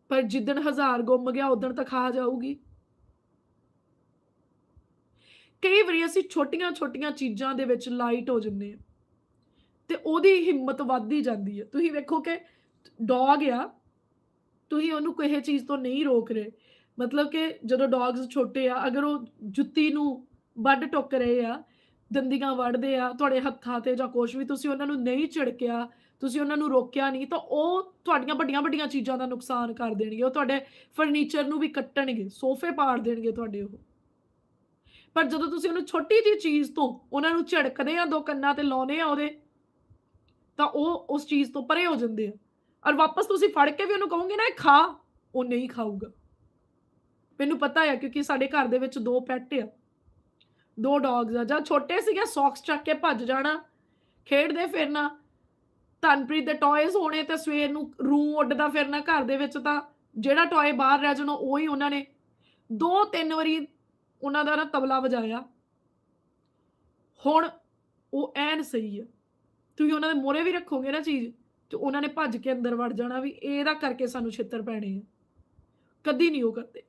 ਪਰ ਜਿੱਦਣ 1000 ਗੁੰਮ ਗਿਆ ਉਦੋਂ ਤਾਂ ਖਾ ਜਾਊਗੀ। ਕਈ ਵਾਰੀ ਅਸੀਂ ਛੋਟੀਆਂ-ਛੋਟੀਆਂ ਚੀਜ਼ਾਂ ਦੇ ਵਿੱਚ ਲਾਈਟ ਹੋ ਜੰਨੇ ਆ ਤੇ ਉਹਦੀ ਹਿੰਮਤ ਵੱਧਦੀ ਜਾਂਦੀ ਹੈ। ਤੁਸੀਂ ਵੇਖੋ ਕਿ ਡੌਗ ਆ, ਤੁਸੀਂ ਉਹਨੂੰ ਕਿਸੇ ਚੀਜ਼ ਤੋਂ ਨਹੀਂ ਰੋਕ ਰਹੇ। ਮਤਲਬ ਕਿ ਜਦੋਂ ਡੌਗਸ ਛੋਟੇ ਆ, ਅਗਰ ਉਹ ਜੁੱਤੀ ਨੂੰ ਵੱਢ ਟੁੱਕ ਰਹੇ ਆ, ਦੰਦੀਆਂ ਵੱਢਦੇ ਆ, ਤੁਹਾਡੇ ਹੱਥਾਂ ਤੇ ਜਾਂ ਕੁਛ ਵੀ ਤੁਸੀਂ ਉਹਨਾਂ ਨੂੰ ਨਹੀਂ ਝਿੜਕਿਆ, ਤੁਸੀਂ ਉਹਨਾਂ ਨੂੰ ਰੋਕਿਆ ਨਹੀਂ, ਤਾਂ ਉਹ ਤੁਹਾਡੀਆਂ ਵੱਡੀਆਂ ਵੱਡੀਆਂ ਚੀਜ਼ਾਂ ਦਾ ਨੁਕਸਾਨ ਕਰ ਦੇਣਗੇ। ਉਹ ਤੁਹਾਡੇ ਫਰਨੀਚਰ ਨੂੰ ਵੀ ਕੱਟਣਗੇ, ਸੋਫੇ ਪਾੜ ਦੇਣਗੇ ਤੁਹਾਡੇ ਉਹ। ਪਰ ਜਦੋਂ ਤੁਸੀਂ ਉਹਨੂੰ ਛੋਟੀ ਜਿਹੀ ਚੀਜ਼ ਤੋਂ ਉਹਨਾਂ ਨੂੰ ਝਿੜਕਦੇ ਆ ਦੋ ਕੰਨਾਂ ਤੇ ਲਾਉਨੇ ਆ ਉਹਦੇ, ਤਾਂ ਉਹ ਉਸ ਚੀਜ਼ ਤੋਂ ਪਰੇ ਹੋ ਜਾਂਦੇ ਆ। ਔਰ ਵਾਪਸ ਤੁਸੀਂ ਫੜ ਕੇ ਵੀ ਉਹਨੂੰ ਕਹੋਗੇ ਨਾ, ਇਹ ਖਾ, ਉਹ ਨਹੀਂ ਖਾਊਗਾ। ਮੈਨੂੰ ਪਤਾ ਹੈ ਕਿਉਂਕਿ ਸਾਡੇ ਘਰ ਦੇ ਵਿੱਚ ਦੋ ਪੈਟ ਆ। ਦੋ ਡੌਗਸ ਆ ਜਦ ਛੋਟੇ ਸੀਗੇ ਸੌਕਸ ਚੱਕ ਕੇ ਭੱਜ ਜਾਣਾ, ਖੇਡਦੇ ਫਿਰਨਾ ਤਨਪ੍ਰੀਤ ਦੇ ਟੌਇਜ਼ ਹੋਣੇ ਤੇ ਸਵੇਰ ਨੂੰ ਰੂੰ ਉੱਡਦਾ ਫਿਰਨਾ ਘਰ ਦੇ ਵਿੱਚ ਤਾਂ ਜਿਹੜਾ ਟੌਏ ਬਾਹਰ ਰਹਿ ਜਾਣਾ, ਉਹ ਹੀ ਉਹਨਾਂ ਨੇ। ਦੋ ਤਿੰਨ ਵਾਰੀ ਉਹਨਾਂ ਦਾ ਨਾ ਤਬਲਾ ਵਜਾਇਆ। ਹੁਣ ਉਹ ਐਨ ਸਹੀ ਆ। ਤੁਸੀਂ ਉਹਨਾਂ ਦੇ ਮੋਰੇ ਵੀ ਰੱਖੋਗੇ ਨਾ ਚੀਜ਼, ਤੇ ਉਹਨਾਂ ਨੇ ਭੱਜ ਕੇ ਅੰਦਰ ਵੜ ਜਾਣਾ ਵੀ ਇਹਦਾ ਕਰਕੇ ਸਾਨੂੰ ਛਿੱਤਰ ਪੈਣੇ ਆ। ਕਦੀ ਨਹੀਂ ਉਹ ਕਰਦੇ।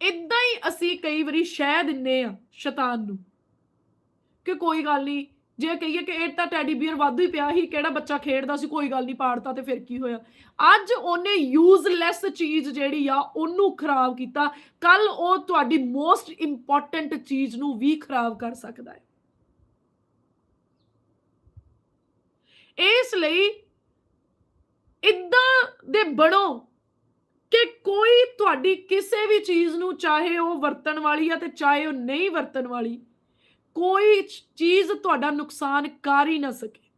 ਇਦਾਂ ਹੀ ਅਸੀਂ ਕਈ ਵਾਰੀ ਸ਼ਹਿ ਦਿੰਨੇ ਆ ਸ਼ੈਤਾਨ ਨੂੰ, ਕਿ ਕੋਈ ਗੱਲ ਨਹੀਂ ਜੇ ਕਹੀਏ ਕਿ ਇਹ ਤਾਂ ਟੈਡੀ ਬੀਅਰ ਵਾਧੂ ਹੀ ਪਿਆ ਸੀ, ਕਿਹੜਾ ਬੱਚਾ ਖੇਡਦਾ ਸੀ, ਕੋਈ ਗੱਲ ਨਹੀਂ, ਪਾੜਤਾ ਤੇ ਫਿਰ ਕੀ ਹੋਇਆ? ਅੱਜ ਉਹਨੇ ਯੂਜ਼ਲੈਸ ਚੀਜ਼ ਜਿਹੜੀ ਆ, ਉਹਨੂੰ ਖਰਾਬ ਕੀਤਾ। ਕੱਲ ਉਹ ਤੁਹਾਡੀ ਮੋਸਟ ਇੰਪੋਰਟੈਂਟ ਚੀਜ਼ ਨੂੰ ਵੀ ਖਰਾਬ ਕਰ ਸਕਦਾ ਹੈ। ਇਸ ਲਈ ਇਦਾਂ ਦੇ ਬਣੋ ਕਿ ਕੋਈ ਤੁਹਾਡੀ ਕਿਸੇ ਵੀ ਚੀਜ਼ ਨੂੰ, ਚਾਹੇ ਉਹ ਵਰਤਣ ਵਾਲੀ ਆ ਤੇ ਚਾਹੇ ਉਹ ਨਹੀਂ ਵਰਤਣ ਵਾਲੀ ਕੋਈ ਚੀਜ਼ ਤੁਹਾਡਾ ਨੁਕਸਾਨ ਕਰ ਹੀ ਨਾ ਸਕੇ।